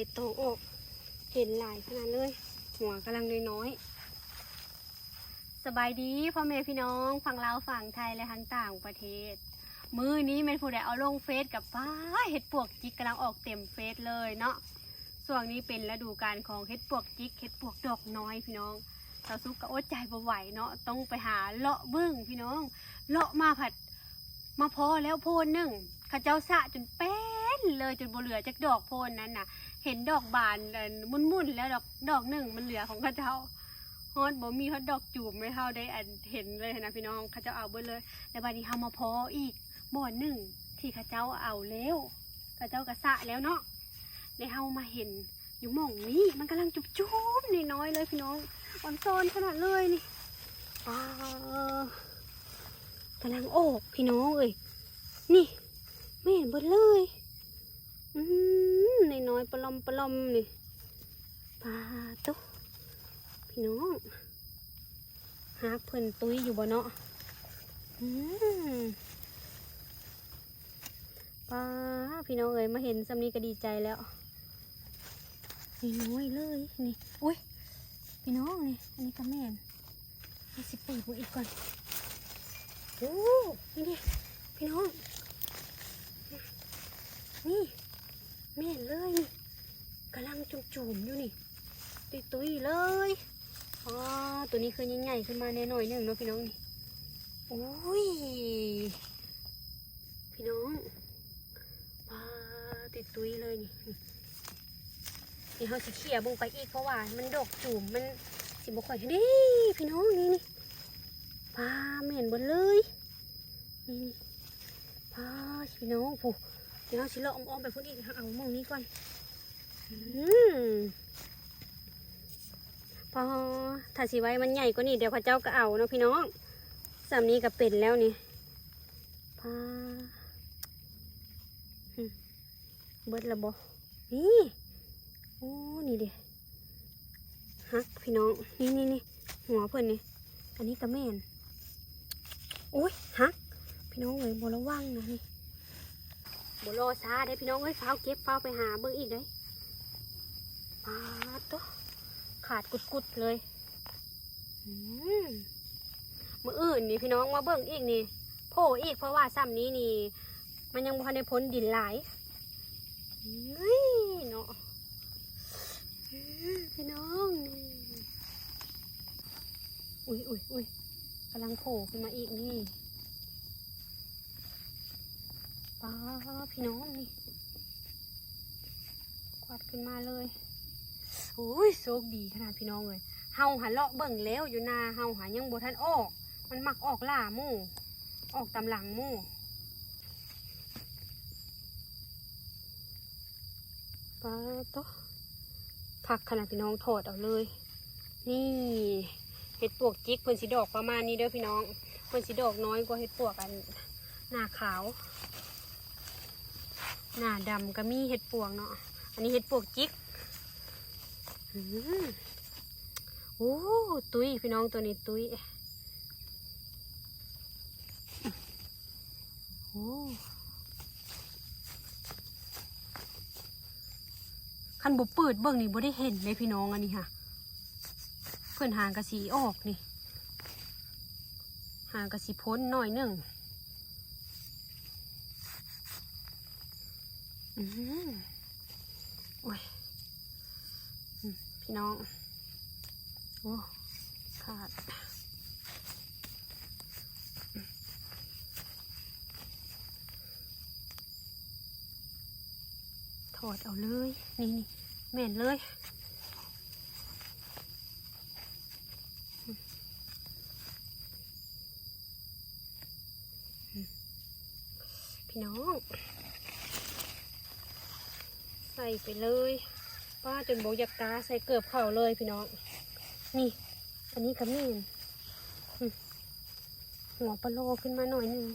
ใบตองออก เห็นหลายขนาดเลย หัวกำลังน้อยๆสบายดีพ่อแม่พี่น้องฝั่งลาวฝั่งไทยและทั้งต่างประเทศ มือนี้แม่นผู้ใดเอาลงเฟซกับป้าเห็ดปวกจิกกำลังออกเต็มเฟซเลยเนาะส่วนนี้เป็นฤดูกาลของเห็ดปวกจิกเห็ดปวกดอกน้อยพี่น้องสาซุกก็อดใจบ่ไหวเนาะต้องไปหาเลาะเบิ้งพี่น้อง เลาะมาผัดมาพอแล้วโพนหนึ่งข้าเจ้าสะจนเป็นเลยจนบ่เหลือจากดอกโพนนั้นน่ะ เห็นดอกบานเอิ่นมุ่นๆแล้วดอกดอกหนึ่งมันเหลือของข้าเจ้าฮอดบ่มีฮอดดอกจูบไม่เท่าได้อันเห็นเลยนะพี่น้องข้าเจ้าเอาเบิดเลย แล้วบัดนี้เฮามาพออีกบ่อหนึ่งที่ข้าเจ้าเอาแล้วข้าเจ้ากระสะแล้วเนาะแล้วเฮามาเห็นอยู่หม่องนี้มันกำลังจุบจุบๆน้อยๆเลยพี่น้องอ่อนโซนขนาดเลยนี่อ่ากำลังโอกพี่น้องเอ้ยนี่ไม่เห็นเบิดเลย อืมนน้อยปลอมปลอมนี่ปลาตุ๊พี่น้องหาเพิ่อนตุ้ยอยู่บ่เนาะอืมปลาพี่น้องเอ้ยมาเห็นสำนีก็ดีใจแล้วนี่น้อยเลยนี่อุ้ยพี่น้องนี่อันนี้ก็แม่นเอาสิปีบุอีกก่อนโอ้นี่พี่น้องนี่ แม่นเลยนี่กำลังจุ่มๆอยู่นี่ตุยๆเลยอ๋อตัวนี้คือใหญ่ๆขึ้นมาแน่หน่อยหนึ่งเนาะพี่น้องนี่โอ้ยพี่น้องปลาติดตุยเลยนี่นี่เขาสิเขี่ยบงไปอีกเพราะว่า มันดอกจุ่มมันสิบกค่อยด้พี่น้องนี่นี่ปลาแม่นหมดเลยนี่นี่ปลาพี่น้องผู้ เดี๋ยวเราชิลอ้อมๆไปพุ่นอีกเอามองนี้ก่อนอืมพอถ้าสีไว้มันใหญ่กว่านี้เดี๋ยวพระเจ้าก็เอาเนาะพี่น้องสามนี้ก็เป็นแล้วนี่พาอืมเบิดละบนี่โอ้นี่เดีฮักพี่น้องนี่นี่นี่หัวเพื่อนนี่อันนี้ก็แม่นโอ้ยฮักพี่น้องเลยบระวังนะนี่ บรซาได้พี่น้องเอ้ยฟ้าเก็บฟ้าไปหาเบิ่งอีกเลยปาตัวขาดกุดๆเลยอืมมืออื่นนี่พี่น้องมาเบิ่งอีกนี่โผล่อีกเพราะว่าซ้ำนี้นี่ มันยังบ่ทันพ้นดินหลายเฮ้ยเนาะอืมพี่น้องนี่อุ้ยอุ้ยอุ้ยกำลังโผล่ขึ้นมาอีกนี่ ป้า พี่น้องนี่กวาดขึ้นมาเลยโอ้ยโชคดีขนาดพี่น้องเลยเฮาหาเลาะเบิ่งแล้วอยู่นาเฮาหายังบ่ทันออก มันมักออกล่ามู่ออกตำหลังมู่ป้าโตะคักขนาดพี่น้องถอดเอาเลย นี่เห็ดปวกจิกเพิ่นสิดอกประมาณนี้เด้อพี่น้องเพิ่นสิดอกน้อยกว่าเห็ดปวกอันหน้าขาว หน้าดำก็มีเห็ดปวกเนาะ อันนี้เห็ดปวกจิกอืมโอ้ตุยพี่น้องตัวนี้ตุยโอ้คันบุเปิดเบิ่งนี่บ่ได้เห็นเลยพี่น้องอันนี้ค่ะ เพื่อนหางกระสีออกนี่ หางกระสีพ้นหน่อยหนึ่ง อืมโอ้ยพี่น้อง โอ้ขาดถอดเอาเลย นี่นี่แม่นเลยพี่น้อง ส่ไปเลยป้าจนโบยากาใส่เกือบเข่าเลยพี่น้อง นี่ อันนี้ก็มีนหัวปลาโลขึ้นมาหน่อยหนึ่ง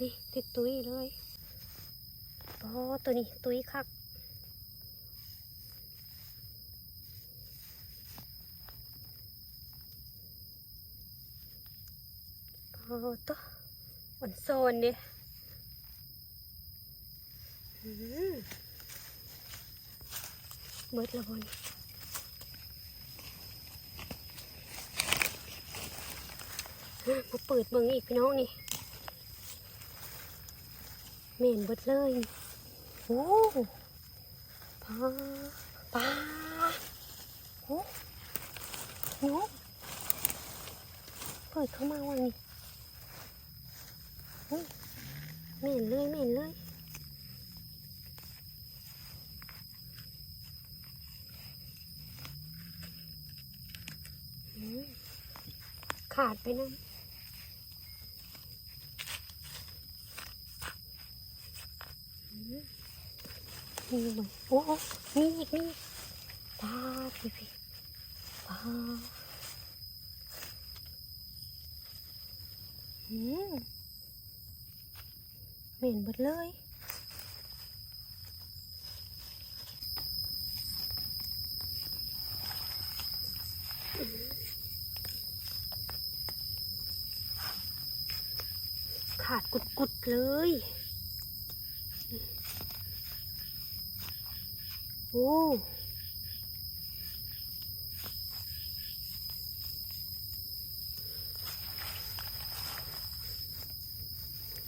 นี่ติดตุ้ยเลยโอ้ตัวนี้ตุ้ยคักโอ้ตัวอ่อนโซนเด้อืม เบิดละบนมาเปิดเบิ่งอีกพี่น้องนี่เหม็นเบิดเลยโอ้ปลาปลาโอ้โหเปิดเข้ามาวันนี้เหม็นเลยเหม็นเลย อืม ขาดไปนะอืมมีเหมโอ้โอ้มีอีกมีปลาพี่พี่ปลาอืมเหม็นหมดเลย ขาด กุดเลย โอ้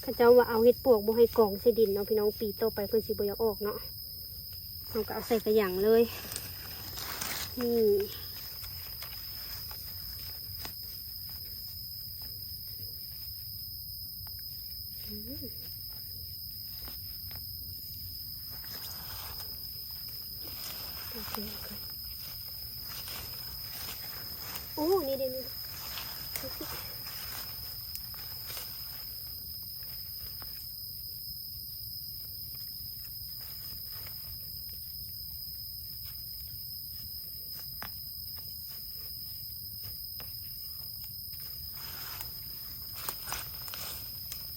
เข้าเจ้าว่าเอาเห็ดปวกบ่ให้กองใส่ดินเนาะพี่น้องปีต่อไปเพิ่นสิบ่อยากออกเนาะเราก็เอาใส่กระหยังเลยนี่ โอเคก่อน โอ้นี่เดี๋ยวนี้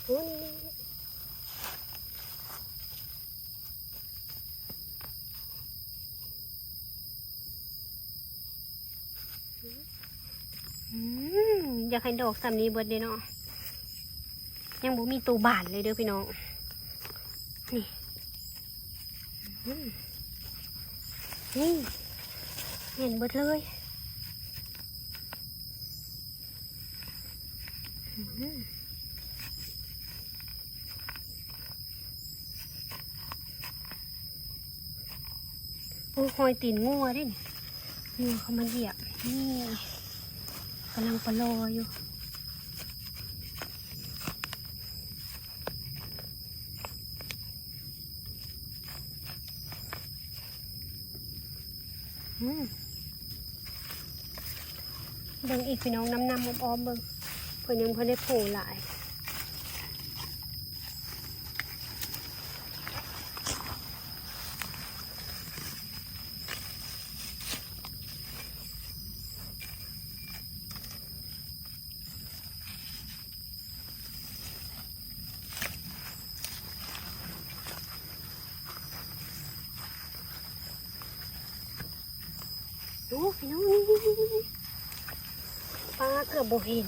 โอ้นี่นี่นี่อืม อยากให้ดอกสำนี้เบิดเด้เนาะยังบ่มีตัวบานเลยเด้อพี่น้องนี่นี่เห็นเบิดเลยอืมโอ้หอยตีนงัวดิงัวเขามาเหยียบนี่ กำลังปลออยู่อืมเบิ่งอีกพี่น้องน้ำน้ำอ้อมเบิ่งเพื่อนยังเพื่อนได้โผล่หลาย ดูพี่น้องนี่นี่นี่นี่ปลาเกือบบ่เห็น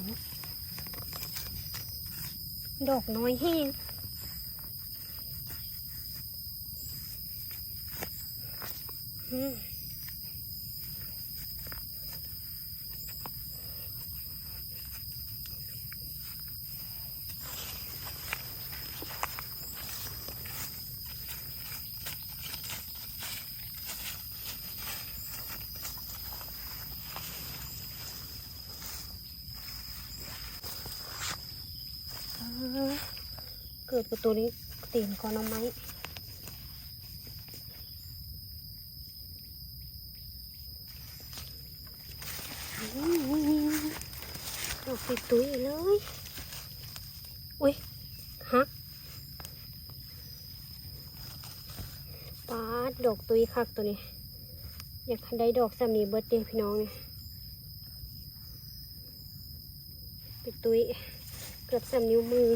ดอกน้อยแห้งอืมอ่า เกิดประตูนี้ตีนก่อนเอาไหมอืมดอกติดตุ้ยเลย อุ้ยฮะปาดดอกตุ้ยคักตัวนี้ อยากได้ดอกสามีเบิร์ดเดย์พี่น้องเนี่ยปิดตุ้ยเกือบสามนิ้วมือ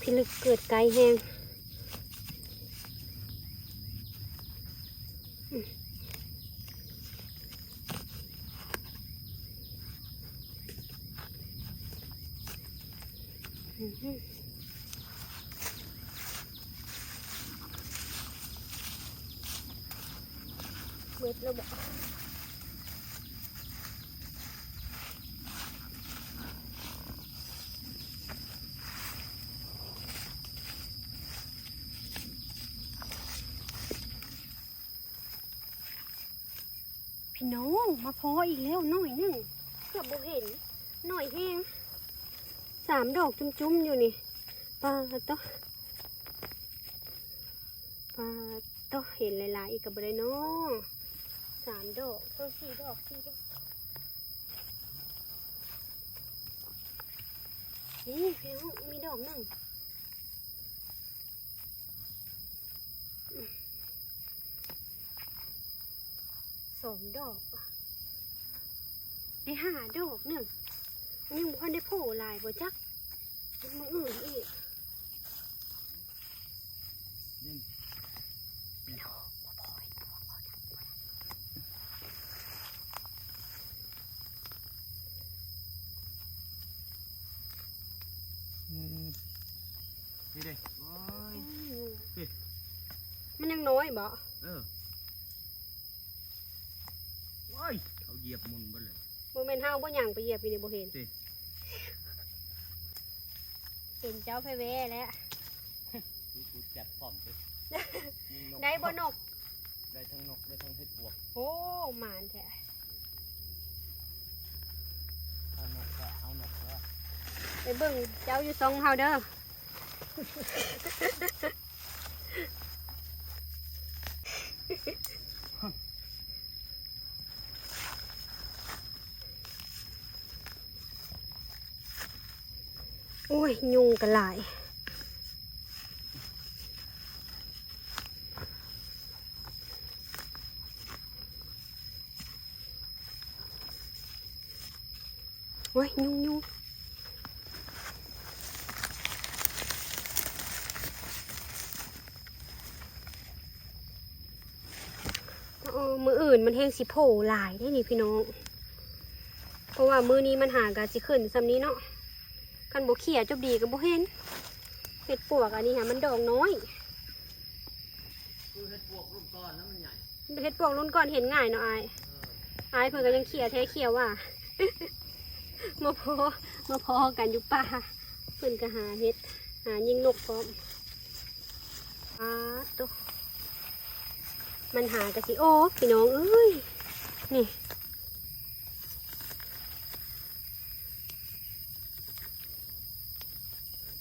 พิลึกเกิดไกลแหงเบิดแล้วบอกพี่น้องมา พออีกแล้วหน่อยหนึงเกือบบ่เห็นหน่อยแห้งสามดอกจุ้มๆอยู่นี่ปลาตอปลาตอเห็นหลายๆอีกกับบ่ได้เนาะสามดอกเออสี่ดอกสี่ดอกนี่พี่น้องมีดอกหนึ่งสองดอกได้ หาดอกหนึ่งอันนี้มันได้โผล่หลายบ่จักมันมาอื่นอีกพี่น้องบ่พอเห็นพวกบ่ดังบ่ดัง นี่เด้โอ้ย นี่ มันยังน้อยบ่ เออโอ้ยเขาเหยียบมุนเบ่เลย โมเมนเฮาบ่หยังไปเหยียบอยู่นี่บ่เห็นสิ เห็นเจ้าไปแว่แล้วดูกูจับพร้อมเลยมีนกได้บ่นก ได้ทั้งนกได้ทั้งเห็ดปวกโอ้หมานแท้เอานกก็เอานกก็ไปเบิ่งเจ้าอยู่ซองเฮาเด้อ โอ้ย ยุงกระหลายโอ้ย ยุงยุงมืออื่นมันแห้งสิโผล่หลายได้นี่พี่น้อง เพราะว่ามือนี้มันห่างกาสิขึ้นซำนี้เนาะ กันบ่เขี่ยจบดีกับบ่เห็นเห็ดปวกอันนี้ค่ะมันดอกน้อยคือเห็ดปวกรูปก้อนแล้วมันใหญ่เห็ดปวกรุ่นก่อนเห็นง่ายเนาะอายอายเพิ่นก็ยังเขี่ยแท้เขี่ยว่ามาพอมาพอกันอยู่ป่าเพิ่นก็หาเห็ดหายิงนกพร้อมอ้าตุมันหากะสิโอ้พี่น้องเอ้ยนี่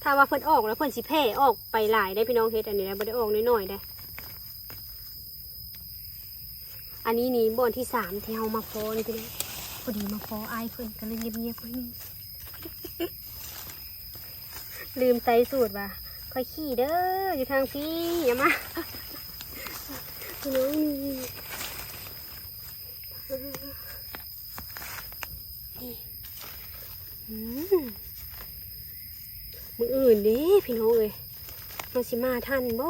ถ้าว่าเพิ่นออกแล้วเพิ่นสิแพ่ออกไปหลายได้พี่น้องเฮ็ดอันนี้ได้บ่ได้ออกน้อยๆได้ อันนี้นี่บ่อนที่สามที่เฮามาพอเลยพี่น้องพอดีมาพออายเพิ่นก็เลยเงียบๆไว้นึงลืมใส่สูตรว่ะค่อยขี่เด้ออยู่ทางพี่อย่ามาพี่น้องนี่นี่อืม มืออื่นเด้พี่น้องเอ้ยเราสิมาทันบ่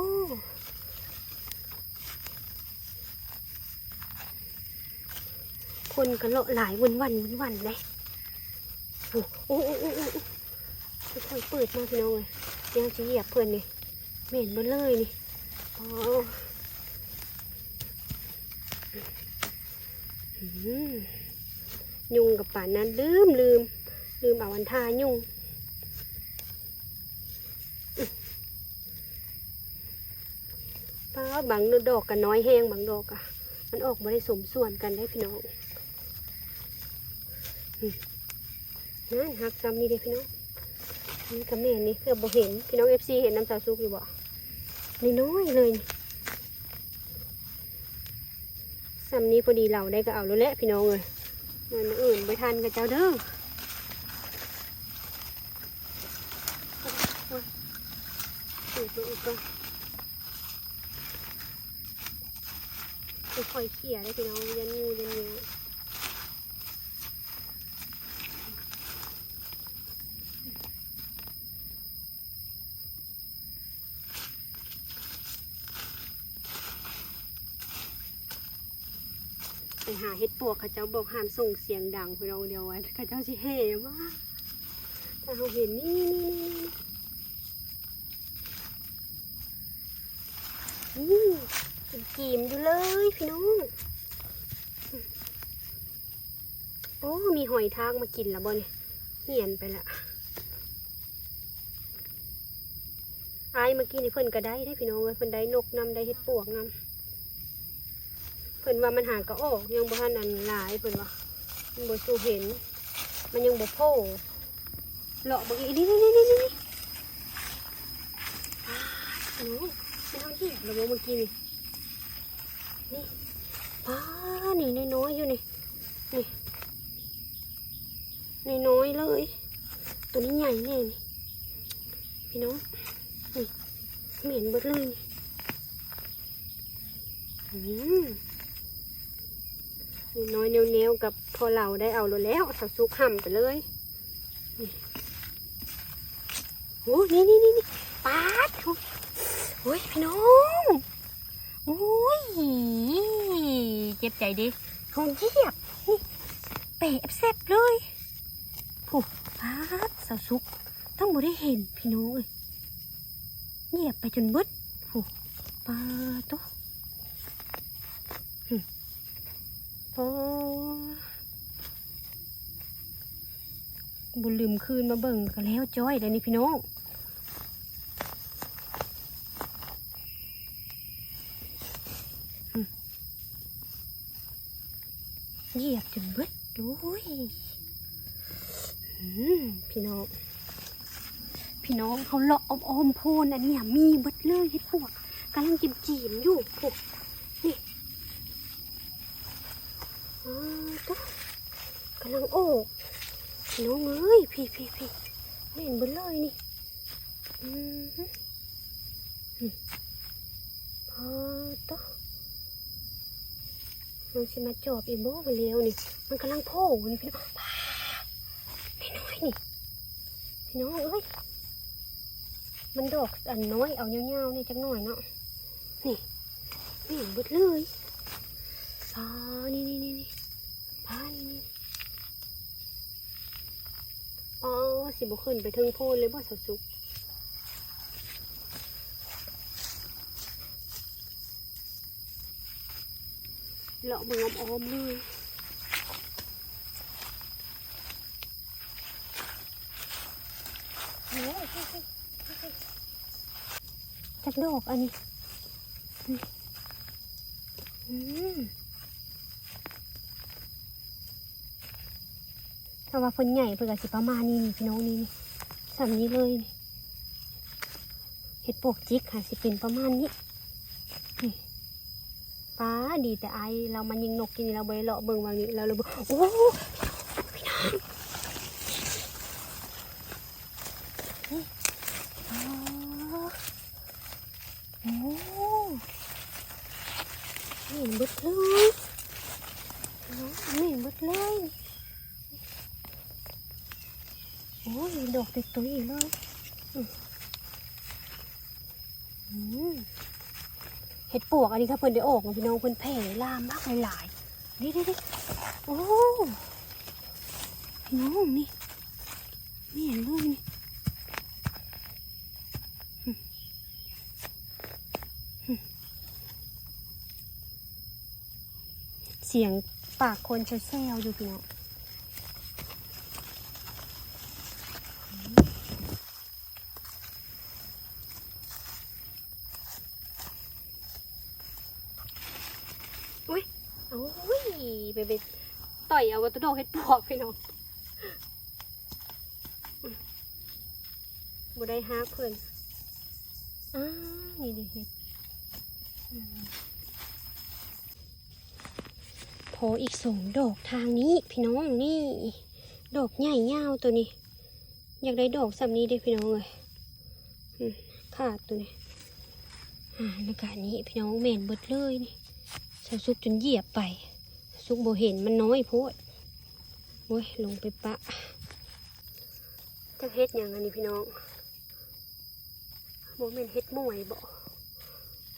คนก็เลาะหลายวันวันวันวันเลยโอ้โอ้โอ้โอ้ค่อยเปิดมาพี่น้องเอ้ยเดี๋ยวจะเหยียบเพื่อนนี่เหม็นมดเลยนี่อ๋อยุงกับป่านนั้นลืมลืม ลืมเอาวันทายุง ป้า บางดอกกันน้อยแห้งบางดอกอะมันออกมาได้สมส่วนกันได้พี่น้องนั่นหักซ้ำนี่เด้พี่น้องนี่กับแม่นี่เกือบบ่เห็นพี่น้องเอฟซีเห็นน้ำสาวซุกอยู่บ่นี่น้อยเลยซ้ำนี้พอดีเราได้ก็เอาแล้วแหละพี่น้องเลยมันอื่นไปทันกับเจ้าเด้อโอ้ยอ้ยโอ้ยโอ้ย คอยเขี่ยได้พี่น้องยันงูยันงูไปหาเห็ดปวกเขาเจ้าบอกห้ามส่งเสียงดังพี่น้องเดียวไว้เขาเจ้าสิเฮ่มากถ้าเราเห็นนี่นี่นี่ กีมอยู่เลยพี่น้อง โอ้ มีหอยทากมากินแล้วบ่เนี่ยเหี่ยนไปละอายเมื่อกี้นี่เพิ่นก็ได้ได้พี่น้องเอ้ยเพิ่นได้นกนำได้เห็ดปวกนำเพิ่นว่ามันหางก็ออกยังบ่ทันอันหลายเพิ่นว่ามันบ่สู้เห็น มันยังบ่โผล่เลาะเบิ่งอีกนี่นี่นี่นี่นี่อ้าวน้องไม่เอาที่ระบบเมื่อกี้นี่ นี่ป้านี่น้อยๆอยู่นี่นี่น้อยๆเลย ตัวนี้ใหญ่แน่นี่พี่น้องนี่เหม็นเบิดเลยนี่น้อยเนียวๆกับพอเราได้เอาแล้วแล้วเอาซุกห่ำไปเลยนี่โอ้นี่นี่นี่นี่ปาดโอ้ยพี่น้อง อุ้ยเจ็บใจดิเขาเหยียบนี่เปะเซ็บเลยผูกพาดสาวซุกต้องบ่ได้เห็นพี่น้องเอ้ยเงียบไปจนบิดผูกปลาตหึโอ้บุลืมคืนมาเบิ่งก็แล้วจ้อยเลยนี่พี่น้อง เหยียบจนเบิดโอ้ยพี่น้อง พี่น้องเขาเลาะอมอมๆโพนอันเนี้ยมีเบิดเลยเฮ็ดพวกกำลังจิมจีมๆอยู่พวกนี่อ้าวตุ๊กำลังโอกพี่น้องเอ้ยพี่พี่พี่เห็นเบิดเลยนี่อืมฮึอืมพอตุ๊ก มันสิมาจอบอีโบ้ไปเร็วนี่ มันกำลังโผล่นี่พี่น้องน้อยนี่พี่น้องเอ้ยมันดอกอันน้อยเอาเงาๆนี่จักหน่อยเนาะนี่นี่บิดเลยพานี่นี่นี่นี่พานี่นี่อ๋อสิบุขึ้นไปถึงโพนเลยบ่สาวสุก เลาะเบิ่งอมเลยจักดอกอันนี้อืมถ้าว่าเพิ่นใหญ่เพิ่นก็สิประมาณนี้นี่พี่น้องนี่นสามนี้เลยเห็ดปวกจิกค่ะสิเป็นประมาณนี้ ดีแต่ไอเรามันยิงนกกินเราไปเลาะเบิ่งวางนี้เราเลยบอกโอ้พี่น้องนี่อ๋อโอ้ไม่เห็นบิดเลยไม่เห็นบิดเลยโอ้ยดอกติดตัวอีกเลยอืม เห็ดปวกอันนี้ครับเพิ่นได้ออกพี่น้องเพิ่นแผ่ลามมากหลายๆนี่นี่โอ้พี่น้องนี่ไม่เห็นเลยนี่เสียงปากคนจะแซวอยู่พี่น้องอุ้ยโอ้ยไปไปต่ อยเอาวัตถุดอกเห็ดปวกพี่น้องบได้ฮักเพิ่นอ้านี่ดิเห็ดโผล่อีกสองดอกทางนี้พี่น้องนี่ ดอกใหญ่ยาวตัวนี้ อยากได้ดอกสำนี้ด้พี่น้องเลยขาดตัวนี้อ่าการนี้พี่น้องแมนเบิดเลยนี่สาวซุกจนเหยียบไป ซุกโบเห็นมันน้อยโพดโอ้ยลงไปปะจะเฮ็ดอย่างอันนี้พี่น้องโบเมนเฮ็ดมวยบ่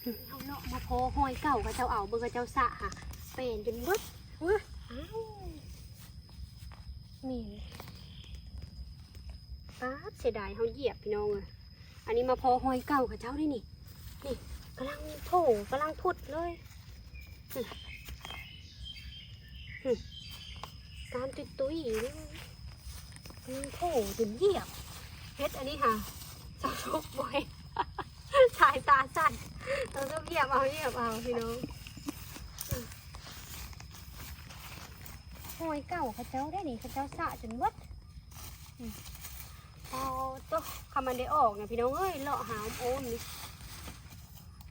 อืมเอาเลาะมาโพห้อยเก่ากับเจ้าเอาเบิ่งกับเจ้าสะค่ะเป็นจนบิดเว้ยอ้าวนี่ไปเสียดายเขาเหยียบพี่น้องเลยอันนี้มาพอหอยเก่ากับเจ้าได้นี่ นี่กำลังโผล่กำลังพุดเลย อืมอืมการตุยตุยๆโผล่ถึงเหยียบเฮ็ดอันนี้ค่ะสาวทุกบ่อยสายตาสั่นเราต้องเหยียบเอาเหยียบเอาพี่น้องอืมหอยเก่าเขาเจ้าได้หนี่เขาเจ้าสะจนวัดเอาตัวคำมันได้ออกเนี่ยพี่น้องเอ้ยเลาะหามโอนนี่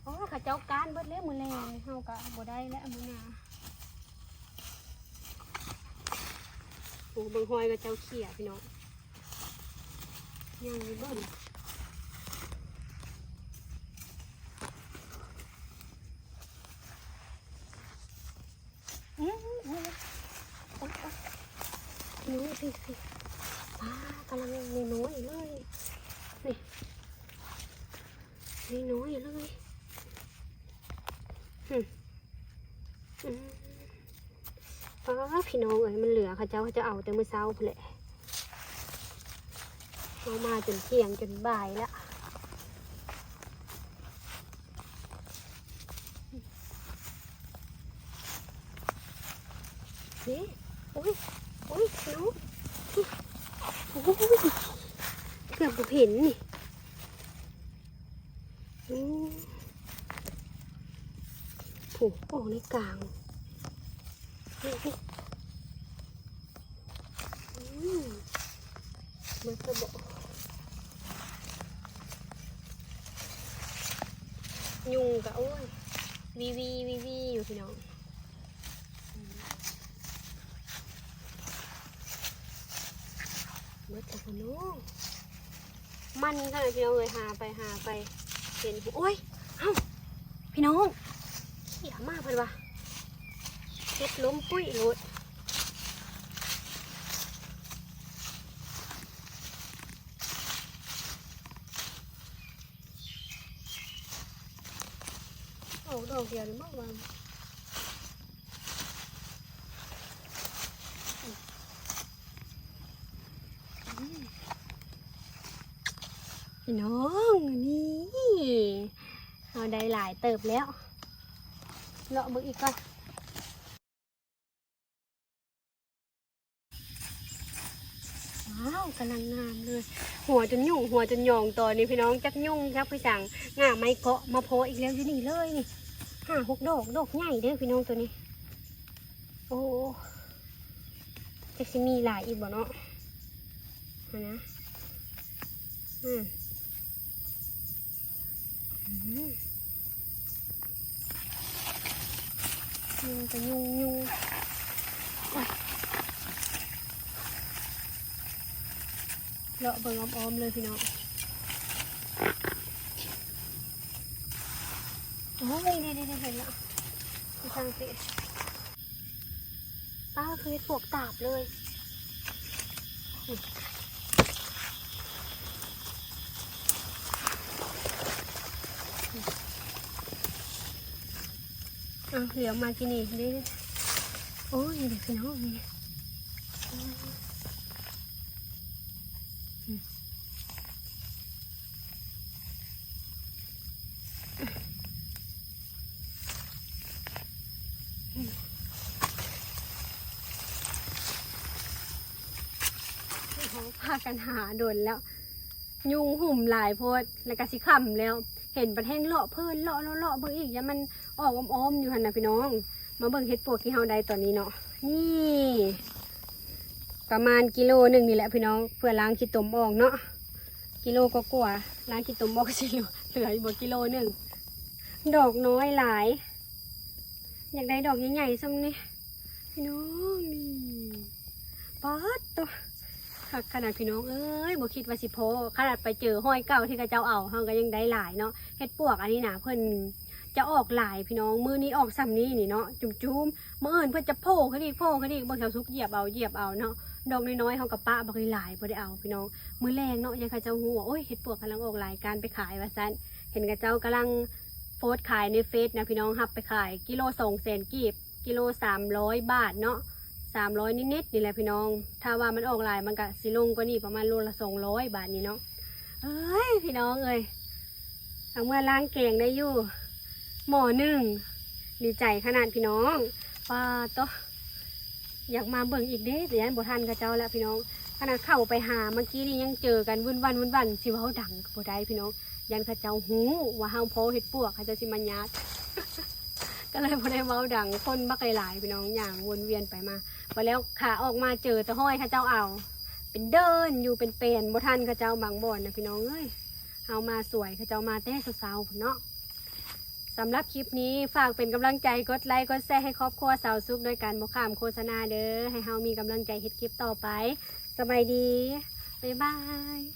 โอ้ขาเจ้าการเบิดแล้วมือแรงเฮากะบ่ได้แล้วมือหนา โอ้เบิ่งหอยกับเจ้าเขี่ยพี่น้องยังมีเบิ่นอื้อหือโอ้ยโอ้ยพี่น้องสิสิป้ากำลังน้อยๆเลย นี่น้อยๆเลยหึอืมป้า พี่น้องเอ้ยมันเหลือเขาเจ้าเขาจะเอาแต่มื้อเช้าพุ่นแหละเอามาจนเที่ยงจนบ่ายแล้วนี่อุ้ยอุ้ยน้องโอ้ยเกือบบ่เห็นนี่อืมผูกออกในกลาง มันจะบอกยุงกะโอ้ยวีวีวีวีอยู่พี่น้องมื่อจากโน้มันขนาดพี่น้องเลยหาไปหาไปเห็นโอ้ยเอ้าพี่น้องเขี่ยมากเพิ่นวะเฮ็ดล้มปุ้ยโลด เดียวหรือมากวางพี่น้องนี่เอาได้หลายเติบแล้วเลาะบึกอีกก่อนว้าวกำลังงามเลย หัวจนยุ่งหัวจนยองตอนนี้พี่น้องจักยุ่งจักพี่สั่งง่าไม้เกาะมาโพออีกแล้วอยู่นี่เลยนี่ ห้าหกดอกดอกใหญ่เด้อพี่น้องตัวนี้ โอ้จะสิมีหลายอีกบ่เนาะนะอืมอืมยุงก็ยุงยุงเลาะเบิ่งอ้อมๆเลยพี่น้อง โอ้ยนี่นี่เห็นแล้วที่ทางสิป้าเคยปวกตาบเลยเอะเหลือมากินอีกดิโอ้ยเด็กพี่น้องนี่อืมอืมเขาพา กันหาโดนแล้ว ยุงหุ่มหลายโพดแล้วก็สิขำแล้ว เห็นประเทงเลาะเพิ่นเลาะเลาะเลาะเบิ่งอีกย่ามันออกอ้อมๆอยู่หันนะพี่น้อง มาเบิ่งเห็ดปวกที่เฮาได้ตอนนี้เนาะนี่ประมาณกิโลหนึ่งนี่แหละพี่น้องเพื่อล้างขี้ตมออกเนาะกิโลก็กว่าล้างขี้ตมออกสิเหลือออยู่บ่กิโลหนึ่งดอกน้อยหลาย อยากได้ดอกใหญ่ๆซ้ำนี่พี่น้องนี่ป๊าดตัว ค่ะขนาดพี่น้องเอ้ยบ่คิดว่าสิโพขนาดไปเจอห้อยเก่าที่กระเจ้าเอาเฮาก็ยังได้หลายเนาะเฮ็ดปวกอันนี้นะเพิ่นจะออกหลายพี่น้องมือนี้ออกซ้ำนี้นี่เนาะจุ่มๆมื้ออื่นเพิ่นจะโผล่ขึ้นอีกโผล่ขึ้นอีกบ่แถวสุกเหยียบเอาเหยียบเอาเนาะดอกน้อยๆเฮากับปะบ่ได้หลายบ่ได้เอาพี่น้องมือแรงเนาะยังเขาเจ้าฮู้ว่าโอ้ยเฮ็ดปวกกำลังออกหลายการไปขายว่าซันเห็นกระเจ้ากำลังโพสขายในเฟซนะพี่น้องรับไปขายกิโล2แสนกีบกิโล300บาทเนาะ สามร้อยนิดๆนี่แหละพี่น้อง ถ้าว่ามันออกลายมันก็สิลงก็นี่ประมาณโลละสองร้อยบาทนี่เนาะเอ้ยพี่น้องเอ้ยทางเมื่อล้างแกงได้อยู่ หมอหนึ่งดีใจขนาดพี่น้องป้าโตอยากมาเบิ่งอีกเด้แต่ยันบทันกับเจ้าแล้วพี่น้องขนาดเข้าไปหาเมื่อกี้นี่ยังเจอกันวุ่นวันวุ่นวันสิเว้าดังก็บ่ได้พี่น้อง ยันข้าเจ้าหูว่าเฮาโพเฮ็ดปวกเขาเจ้าสิมาญาต ก็เลยบ่ได้เว้าดังคนบักหลายๆพี่น้องอย่างวนเวียนไปมาพอแล้วขาออกมาเจอตะห้อยข้าเจ้าเอา เป็นเดินอยู่เป็นเป็นบ่ทันข้าเจ้าบางบ่อนนะพี่น้องเอ้ยเฮามาสวยข้าเจ้ามาแต่เช้าๆเนาะสำหรับคลิปนี้ฝากเป็นกำลังใจกดไลค์กดแชร์ให้ครอบครัวสาวซุกโดยการบ่ข้ามโฆษณาเด้อให้เฮามีกำลังใจเฮ็ดคลิปต่อไปสบายดีบ๊ายบาย